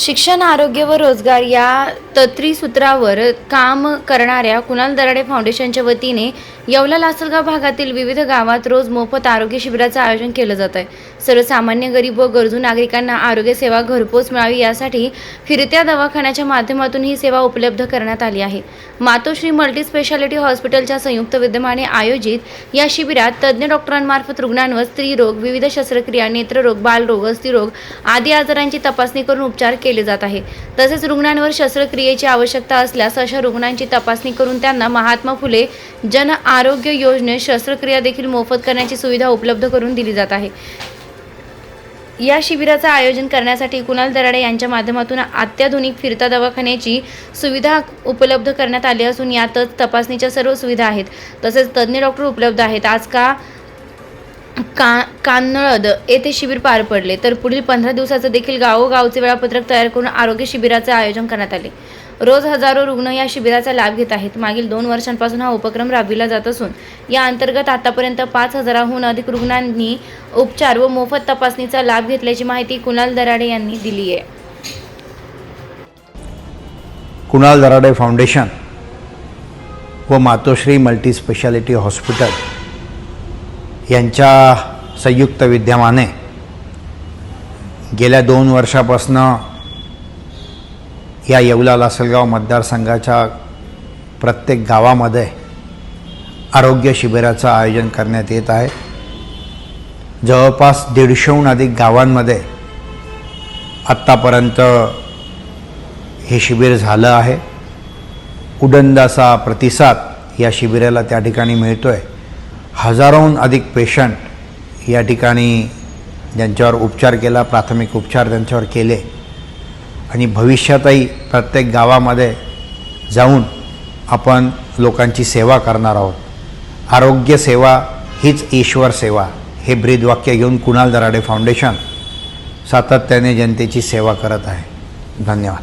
शिक्षण आरोग्य व रोजगार या तत्त्रीसूत्रावर काम करणाऱ्या कुणाल दराडे फाउंडेशनच्या वतीने येवला लासलगाव भागातील विविध गावात रोज मोफत आरोग्य शिबिराचं आयोजन केलं जात आहे. सर्वसामान्य गरीब व गरजू नागरिकांना आरोग्य सेवा घरपोच मिळावी यासाठी फिरत्या दवाखान्याच्या माध्यमातून ही सेवा उपलब्ध करण्यात आली आहे. मातोश्री मल्टी स्पेशालिटी हॉस्पिटलच्या संयुक्त विद्यमाने आयोजित या शिबिरात तज्ज्ञ डॉक्टरांमार्फत रुग्णांवर स्त्रीरोग विविध शस्त्रक्रिया नेत्ररोग बालरोग अस्थिरोग आदी आजारांची तपासणी करून उपचार केले केले जात आहे. तसेच रुग्णांवर शस्त्रक्रियेची आवश्यकता असल्यास अशा रुग्णांची तपासणी करून त्यांना महात्मा फुले जन आरोग्य योजनेत शस्त्रक्रिया देखील मोफत करण्याची सुविधा उपलब्ध करून दिली जात आहे. या शिबिराचं आयोजन करण्यासाठी कुणाल दराडे यांच्या माध्यमातून अत्याधुनिक फिरता दवाखान्याची सुविधा उपलब्ध करण्यात आली असून यातच तपासणीच्या सर्व सुविधा आहेत. तसेच तज्ज्ञ डॉक्टर उपलब्ध आहेत. आज का का कान्नळद येथे शिबिर पार पडले. तर पुढील पंधरा दिवसाचं देखील गावोगावचे वेळापत्रक तयार करून आरोग्य शिबिराचे आयोजन करण्यात आले. रोज हजारो रुग्ण या शिबिराचा लाभ घेत आहेत. मागील दोन वर्षांपासून हा उपक्रम राबविला जात असून या अंतर्गत आतापर्यंत पाच हजाराहून अधिक रुग्णांनी उपचार व मोफत तपासणीचा लाभ घेतल्याची माहिती कुणाल दराडे यांनी दिली आहे. कुणाल दराडे फाउंडेशन व मातोश्री मल्टी स्पेशालिटी हॉस्पिटल यांच्या संयुक्त विद्यमाने गेल्या दोन वर्षापासनं या येवला लासलगाव मतदारसंघाच्या प्रत्येक गावामध्ये आरोग्य शिबिराचं आयोजन करण्यात येत आहे. जवळपास दीडशेहून अधिक गावांमध्ये आत्तापर्यंत हे शिबिर झालं आहे. उडंदाचा प्रतिसाद या शिबिराला त्या ठिकाणी मिळतो आहे हजारोहून अधिक पेशंट या ठिकाणी ज्यांच्यावर उपचार केला प्राथमिक उपचार त्यांच्यावर केले. आणि भविष्यातही प्रत्येक गावामध्ये जाऊन आपण लोकांची सेवा करणार आहोत. आरोग्य सेवा हीच ईश्वर सेवा. हे ब्रीदवाक्य घेऊन कुणाल दराडे फाउंडेशन सातत्याने जनतेची सेवा करत आहे. धन्यवाद.